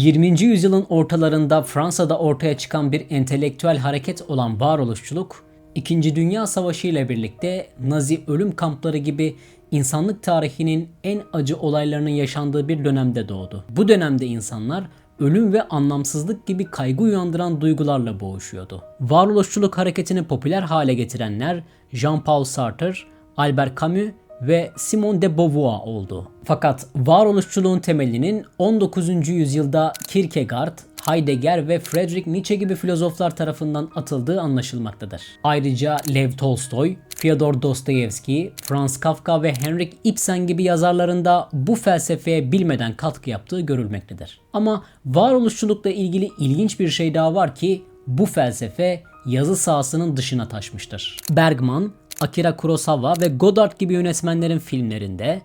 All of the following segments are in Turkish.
20. yüzyılın ortalarında Fransa'da ortaya çıkan bir entelektüel hareket olan varoluşçuluk, İkinci Dünya Savaşı ile birlikte Nazi ölüm kampları gibi insanlık tarihinin en acı olaylarının yaşandığı bir dönemde doğdu. Bu dönemde insanlar ölüm ve anlamsızlık gibi kaygı uyandıran duygularla boğuşuyordu. Varoluşçuluk hareketini popüler hale getirenler Jean-Paul Sartre, Albert Camus ve Simone de Beauvoir oldu. Fakat varoluşçuluğun temelinin 19. yüzyılda Kierkegaard, Heidegger ve Friedrich Nietzsche gibi filozoflar tarafından atıldığı anlaşılmaktadır. Ayrıca Lev Tolstoy, Fyodor Dostoyevski, Franz Kafka ve Henrik Ibsen gibi yazarların da bu felsefeye bilmeden katkı yaptığı görülmektedir. Ama varoluşçulukla ilgili ilginç bir şey daha var ki bu felsefe yazı sahasının dışına taşmıştır. Bergman, Akira Kurosawa ve Godard gibi yönetmenlerin filmlerinde,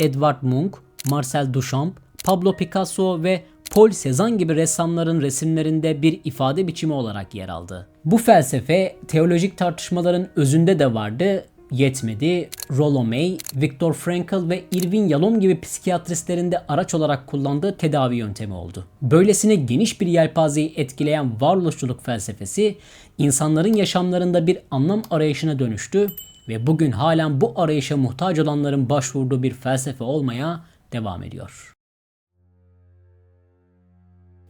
Edvard Munch, Marcel Duchamp, Pablo Picasso ve Paul Cézanne gibi ressamların resimlerinde bir ifade biçimi olarak yer aldı. Bu felsefe teolojik tartışmaların özünde de vardı yetmedi. Rollo May, Viktor Frankl ve Irving Yalom gibi psikiyatristlerin de araç olarak kullandığı tedavi yöntemi oldu. Böylesine geniş bir yelpazeyi etkileyen varoluşçuluk felsefesi insanların yaşamlarında bir anlam arayışına dönüştü ve bugün halen bu arayışa muhtaç olanların başvurduğu bir felsefe olmaya devam ediyor.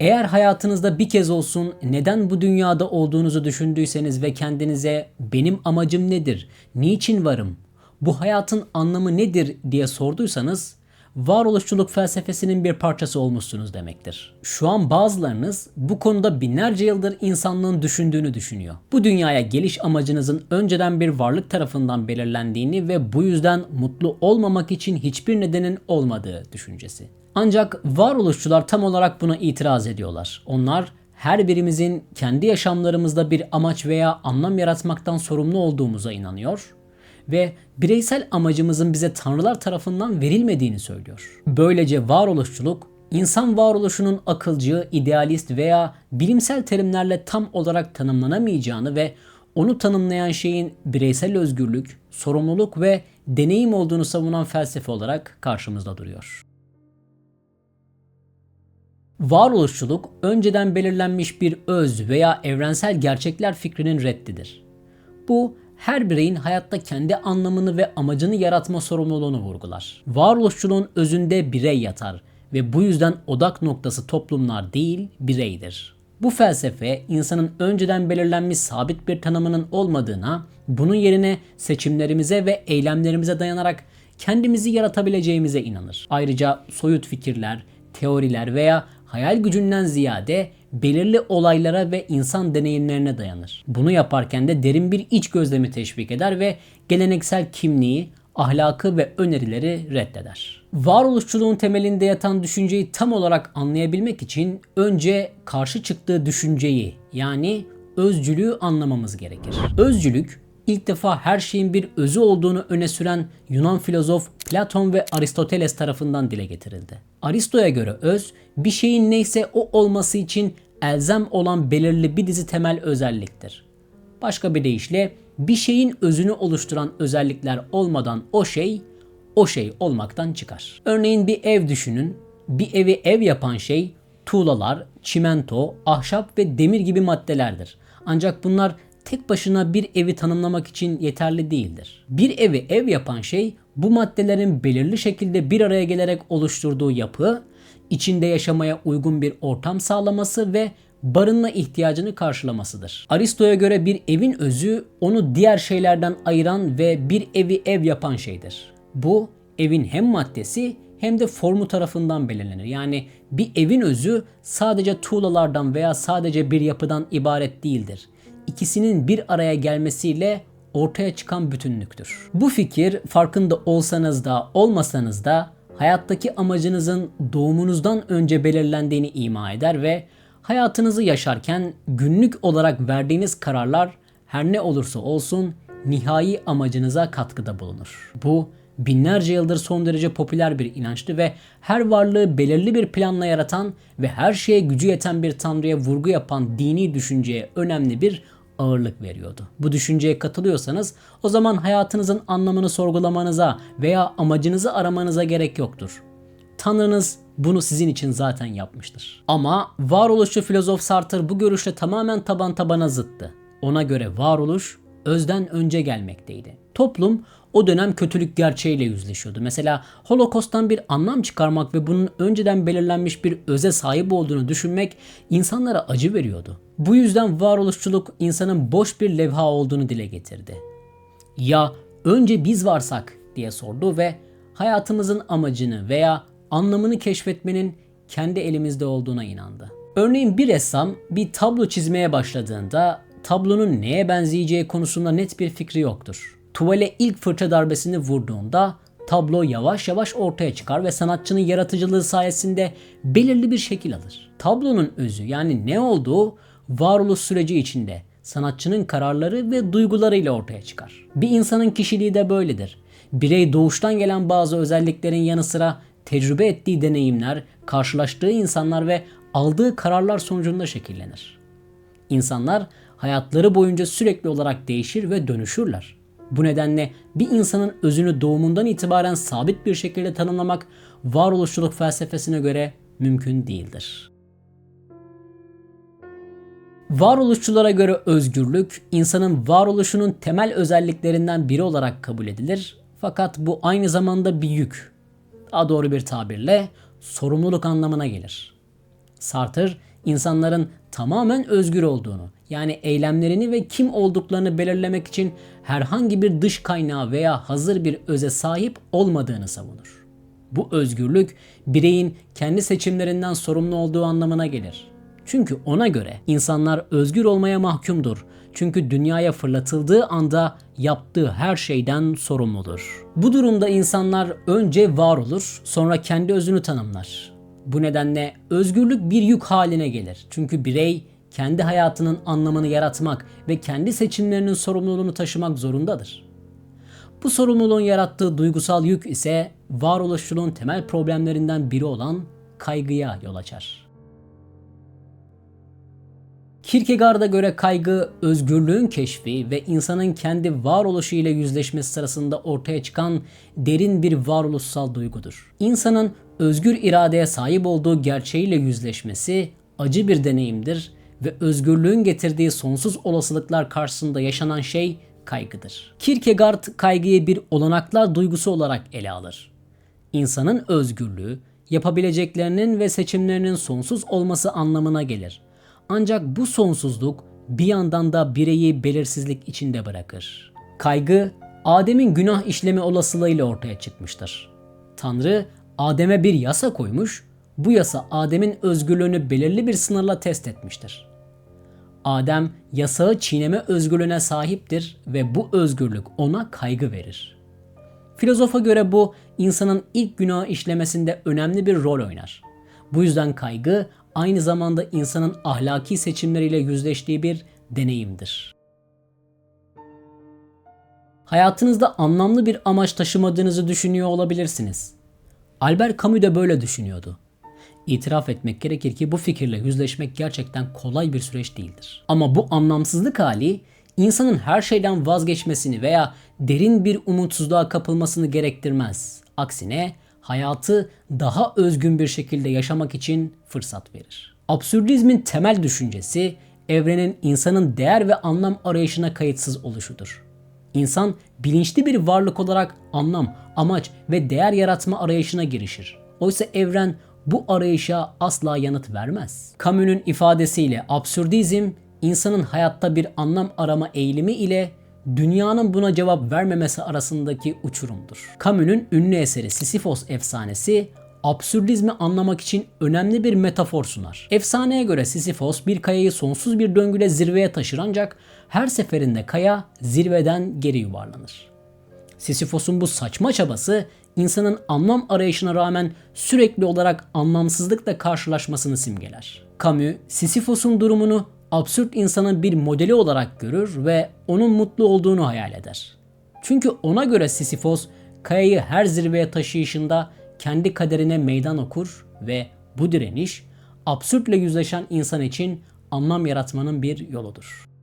Eğer hayatınızda bir kez olsun neden bu dünyada olduğunuzu düşündüyseniz ve kendinize benim amacım nedir, niçin varım, bu hayatın anlamı nedir? diye sorduysanız varoluşçuluk felsefesinin bir parçası olmuşsunuz demektir. Şu an bazılarınız bu konuda binlerce yıldır insanlığın düşündüğünü düşünüyor. Bu dünyaya geliş amacınızın önceden bir varlık tarafından belirlendiğini ve bu yüzden mutlu olmamak için hiçbir nedenin olmadığı düşüncesi. Ancak varoluşçular tam olarak buna itiraz ediyorlar. Onlar her birimizin kendi yaşamlarımızda bir amaç veya anlam yaratmaktan sorumlu olduğumuza inanıyor ve bireysel amacımızın bize tanrılar tarafından verilmediğini söylüyor. Böylece varoluşçuluk insan varoluşunun akılcı, idealist veya bilimsel terimlerle tam olarak tanımlanamayacağını ve onu tanımlayan şeyin bireysel özgürlük, sorumluluk ve deneyim olduğunu savunan felsefe olarak karşımızda duruyor. Varoluşçuluk önceden belirlenmiş bir öz veya evrensel gerçekler fikrinin reddidir. Bu her bireyin hayatta kendi anlamını ve amacını yaratma sorumluluğunu vurgular. Varoluşçuluğun özünde birey yatar ve bu yüzden odak noktası toplumlar değil bireydir. Bu felsefe insanın önceden belirlenmiş sabit bir tanımının olmadığına, bunun yerine seçimlerimize ve eylemlerimize dayanarak kendimizi yaratabileceğimize inanır. Ayrıca soyut fikirler, teoriler veya hayal gücünden ziyade belirli olaylara ve insan deneyimlerine dayanır. Bunu yaparken de derin bir iç gözlemi teşvik eder ve geleneksel kimliği, ahlakı ve önerileri reddeder. Varoluşçuluğun temelinde yatan düşünceyi tam olarak anlayabilmek için önce karşı çıktığı düşünceyi yani özcülüğü anlamamız gerekir. Özcülük ilk defa her şeyin bir özü olduğunu öne süren Yunan filozof Platon ve Aristoteles tarafından dile getirildi. Aristo'ya göre öz, bir şeyin neyse o olması için elzem olan belirli bir dizi temel özelliktir. Başka bir deyişle bir şeyin özünü oluşturan özellikler olmadan o şey, o şey olmaktan çıkar. Örneğin bir ev düşünün. Bir evi ev yapan şey tuğlalar, çimento, ahşap ve demir gibi maddelerdir. Ancak bunlar tek başına bir evi tanımlamak için yeterli değildir. Bir evi ev yapan şey bu maddelerin belirli şekilde bir araya gelerek oluşturduğu yapı, içinde yaşamaya uygun bir ortam sağlaması ve barınma ihtiyacını karşılamasıdır. Aristo'ya göre bir evin özü onu diğer şeylerden ayıran ve bir evi ev yapan şeydir. Bu evin hem maddesi hem de formu tarafından belirlenir. Yani bir evin özü sadece tuğlalardan veya sadece bir yapıdan ibaret değildir ikisinin bir araya gelmesiyle ortaya çıkan bütünlüktür. Bu fikir farkında olsanız da olmasanız da hayattaki amacınızın doğumunuzdan önce belirlendiğini ima eder ve hayatınızı yaşarken günlük olarak verdiğiniz kararlar her ne olursa olsun nihai amacınıza katkıda bulunur. Bu binlerce yıldır son derece popüler bir inançtı ve her varlığı belirli bir planla yaratan ve her şeye gücü yeten bir tanrıya vurgu yapan dini düşünceye önemli bir ağırlık veriyordu. Bu düşünceye katılıyorsanız o zaman hayatınızın anlamını sorgulamanıza veya amacınızı aramanıza gerek yoktur. Tanrınız bunu sizin için zaten yapmıştır. Ama varoluşçu filozof Sartre bu görüşle tamamen taban tabana zıttı. Ona göre varoluş özden önce gelmekteydi. Toplum o dönem kötülük gerçeğiyle yüzleşiyordu. Mesela Holokost'tan bir anlam çıkarmak ve bunun önceden belirlenmiş bir öze sahip olduğunu düşünmek insanlara acı veriyordu. Bu yüzden varoluşçuluk insanın boş bir levha olduğunu dile getirdi. Ya önce biz varsak diye sordu ve hayatımızın amacını veya anlamını keşfetmenin kendi elimizde olduğuna inandı. Örneğin bir ressam bir tablo çizmeye başladığında tablonun neye benzeyeceği konusunda net bir fikri yoktur. Tuvale ilk fırça darbesini vurduğunda tablo yavaş yavaş ortaya çıkar ve sanatçının yaratıcılığı sayesinde belirli bir şekil alır. Tablonun özü yani ne olduğu varoluş süreci içinde sanatçının kararları ve duygularıyla ortaya çıkar. Bir insanın kişiliği de böyledir. Birey doğuştan gelen bazı özelliklerin yanı sıra tecrübe ettiği deneyimler, karşılaştığı insanlar ve aldığı kararlar sonucunda şekillenir. İnsanlar hayatları boyunca sürekli olarak değişir ve dönüşürler. Bu nedenle bir insanın özünü doğumundan itibaren sabit bir şekilde tanımlamak varoluşçuluk felsefesine göre mümkün değildir. Varoluşçulara göre özgürlük insanın varoluşunun temel özelliklerinden biri olarak kabul edilir. Fakat bu aynı zamanda bir yük. Daha doğru bir tabirle sorumluluk anlamına gelir. Sartre insanların tamamen özgür olduğunu, yani eylemlerini ve kim olduklarını belirlemek için herhangi bir dış kaynağı veya hazır bir öze sahip olmadığını savunur. Bu özgürlük bireyin kendi seçimlerinden sorumlu olduğu anlamına gelir. Çünkü ona göre insanlar özgür olmaya mahkumdur. Çünkü dünyaya fırlatıldığı anda yaptığı her şeyden sorumludur. Bu durumda insanlar önce var olur, sonra kendi özünü tanımlar. Bu nedenle özgürlük bir yük haline gelir. Çünkü birey kendi hayatının anlamını yaratmak ve kendi seçimlerinin sorumluluğunu taşımak zorundadır. Bu sorumluluğun yarattığı duygusal yük ise varoluşçuluğun temel problemlerinden biri olan kaygıya yol açar. Kierkegaard'a göre kaygı, özgürlüğün keşfi ve insanın kendi varoluşu ile yüzleşmesi sırasında ortaya çıkan derin bir varoluşsal duygudur. İnsanın özgür iradeye sahip olduğu gerçeğiyle yüzleşmesi acı bir deneyimdir ve özgürlüğün getirdiği sonsuz olasılıklar karşısında yaşanan şey kaygıdır. Kierkegaard kaygıyı bir olanaklar duygusu olarak ele alır. İnsanın özgürlüğü, yapabileceklerinin ve seçimlerinin sonsuz olması anlamına gelir. Ancak bu sonsuzluk bir yandan da bireyi belirsizlik içinde bırakır. Kaygı, Adem'in günah işlemi olasılığıyla ortaya çıkmıştır. Tanrı, Adem'e bir yasa koymuş, bu yasa Adem'in özgürlüğünü belirli bir sınırla test etmiştir. Adem yasağı çiğneme özgürlüğüne sahiptir ve bu özgürlük ona kaygı verir. Filozofa göre bu insanın ilk günah işlemesinde önemli bir rol oynar. Bu yüzden kaygı aynı zamanda insanın ahlaki seçimleriyle yüzleştiği bir deneyimdir. Hayatınızda anlamlı bir amaç taşımadığınızı düşünüyor olabilirsiniz. Albert Camus de böyle düşünüyordu. İtiraf etmek gerekir ki bu fikirle yüzleşmek gerçekten kolay bir süreç değildir. Ama bu anlamsızlık hali insanın her şeyden vazgeçmesini veya derin bir umutsuzluğa kapılmasını gerektirmez. Aksine hayatı daha özgün bir şekilde yaşamak için fırsat verir. Absürdizmin temel düşüncesi evrenin insanın değer ve anlam arayışına kayıtsız oluşudur. İnsan bilinçli bir varlık olarak anlam, amaç ve değer yaratma arayışına girişir. Oysa evren bu arayışa asla yanıt vermez. Camus'un ifadesiyle absürdizm insanın hayatta bir anlam arama eğilimi ile dünyanın buna cevap vermemesi arasındaki uçurumdur. Camus'un ünlü eseri Sisyphos efsanesi absürdizmi anlamak için önemli bir metafor sunar. Efsaneye göre Sisyphos bir kayayı sonsuz bir döngüle zirveye taşır ancak her seferinde kaya zirveden geri yuvarlanır. Sisyphos'un bu saçma çabası insanın anlam arayışına rağmen sürekli olarak anlamsızlıkla karşılaşmasını simgeler. Camus, Sisyphos'un durumunu absürt insanın bir modeli olarak görür ve onun mutlu olduğunu hayal eder. Çünkü ona göre Sisyphos kayayı her zirveye taşıyışında kendi kaderine meydan okur ve bu direniş absürtle yüzleşen insan için anlam yaratmanın bir yoludur.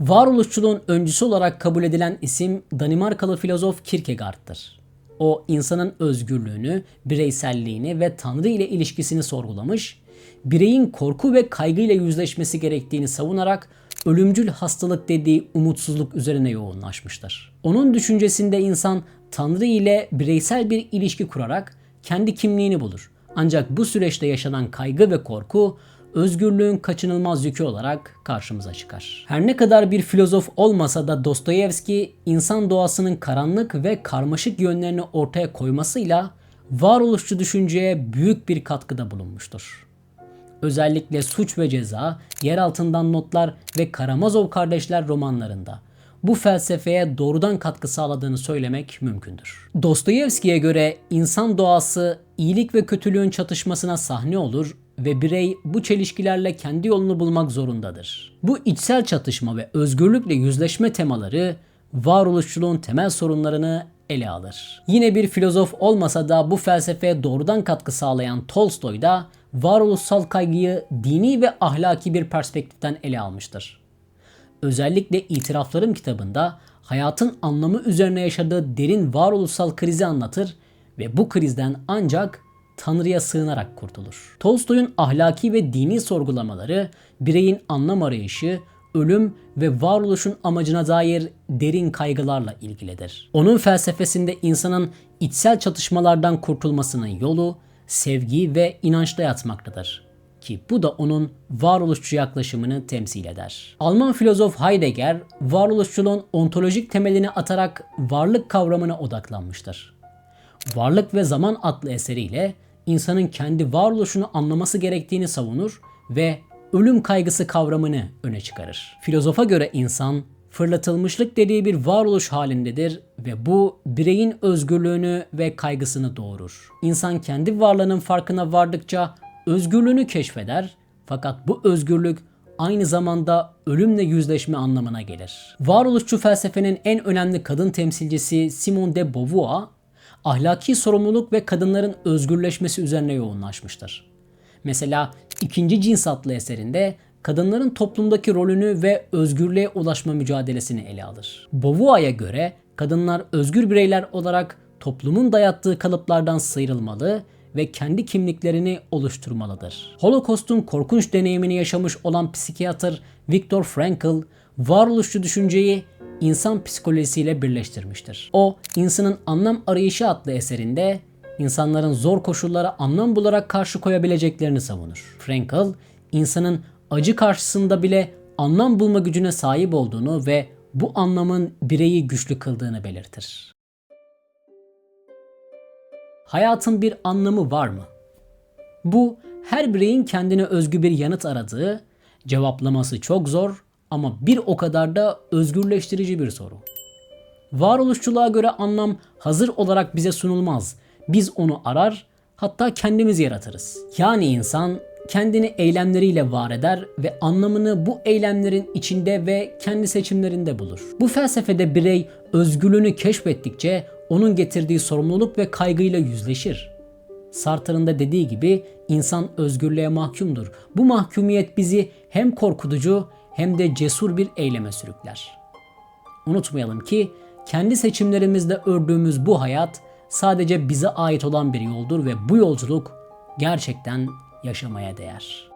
Varoluşçuluğun öncüsü olarak kabul edilen isim Danimarkalı filozof Kierkegaard'tır. O insanın özgürlüğünü, bireyselliğini ve Tanrı ile ilişkisini sorgulamış, bireyin korku ve kaygıyla yüzleşmesi gerektiğini savunarak ölümcül hastalık dediği umutsuzluk üzerine yoğunlaşmıştır. Onun düşüncesinde insan Tanrı ile bireysel bir ilişki kurarak kendi kimliğini bulur. Ancak bu süreçte yaşanan kaygı ve korku özgürlüğün kaçınılmaz yükü olarak karşımıza çıkar. Her ne kadar bir filozof olmasa da Dostoyevski insan doğasının karanlık ve karmaşık yönlerini ortaya koymasıyla varoluşçu düşünceye büyük bir katkıda bulunmuştur. Özellikle Suç ve Ceza, Yer Altından Notlar ve Karamazov Kardeşler romanlarında bu felsefeye doğrudan katkı sağladığını söylemek mümkündür. Dostoyevski'ye göre insan doğası iyilik ve kötülüğün çatışmasına sahne olur ve birey bu çelişkilerle kendi yolunu bulmak zorundadır. Bu içsel çatışma ve özgürlükle yüzleşme temaları varoluşçuluğun temel sorunlarını ele alır. Yine bir filozof olmasa da bu felsefeye doğrudan katkı sağlayan Tolstoy da varoluşsal kaygıyı dini ve ahlaki bir perspektiften ele almıştır. Özellikle İtiraflarım kitabında hayatın anlamı üzerine yaşadığı derin varoluşsal krizi anlatır ve bu krizden ancak Tanrı'ya sığınarak kurtulur. Tolstoy'un ahlaki ve dini sorgulamaları bireyin anlam arayışı, ölüm ve varoluşun amacına dair derin kaygılarla ilgilidir. Onun felsefesinde insanın içsel çatışmalardan kurtulmasının yolu sevgi ve inançta yatmaktadır ki bu da onun varoluşçu yaklaşımını temsil eder. Alman filozof Heidegger varoluşçuluğun ontolojik temelini atarak varlık kavramına odaklanmıştır. Varlık ve Zaman adlı eseriyle insanın kendi varoluşunu anlaması gerektiğini savunur ve ölüm kaygısı kavramını öne çıkarır. Filozofa göre insan fırlatılmışlık dediği bir varoluş halindedir ve bu bireyin özgürlüğünü ve kaygısını doğurur. İnsan kendi varlığının farkına vardıkça özgürlüğünü keşfeder fakat bu özgürlük aynı zamanda ölümle yüzleşme anlamına gelir. Varoluşçu felsefenin en önemli kadın temsilcisi Simone de Beauvoir, ahlaki sorumluluk ve kadınların özgürleşmesi üzerine yoğunlaşmıştır. Mesela ikinci Cins adlı eserinde kadınların toplumdaki rolünü ve özgürlüğe ulaşma mücadelesini ele alır. Beauvoir'a göre kadınlar özgür bireyler olarak toplumun dayattığı kalıplardan sıyrılmalı ve kendi kimliklerini oluşturmalıdır. Holocaust'un korkunç deneyimini yaşamış olan psikiyatr Viktor Frankl, varoluşçu düşünceyi insan psikolojisiyle birleştirmiştir. O, insanın anlam arayışı adlı eserinde insanların zor koşullara anlam bularak karşı koyabileceklerini savunur. Frankl, insanın acı karşısında bile anlam bulma gücüne sahip olduğunu ve bu anlamın bireyi güçlü kıldığını belirtir. Hayatın bir anlamı var mı? Bu her bireyin kendine özgü bir yanıt aradığı, cevaplaması çok zor ama bir o kadar da özgürleştirici bir soru. Varoluşçuluğa göre anlam hazır olarak bize sunulmaz. Biz onu arar, hatta kendimiz yaratırız. Yani insan kendini eylemleriyle var eder ve anlamını bu eylemlerin içinde ve kendi seçimlerinde bulur. Bu felsefede birey özgürlüğünü keşfettikçe onun getirdiği sorumluluk ve kaygıyla yüzleşir. Sartre'ın da dediği gibi insan özgürlüğe mahkumdur. Bu mahkumiyet bizi hem korkutucu hem de cesur bir eyleme sürükler. Unutmayalım ki kendi seçimlerimizle ördüğümüz bu hayat sadece bize ait olan bir yoldur ve bu yolculuk gerçekten yaşamaya değer.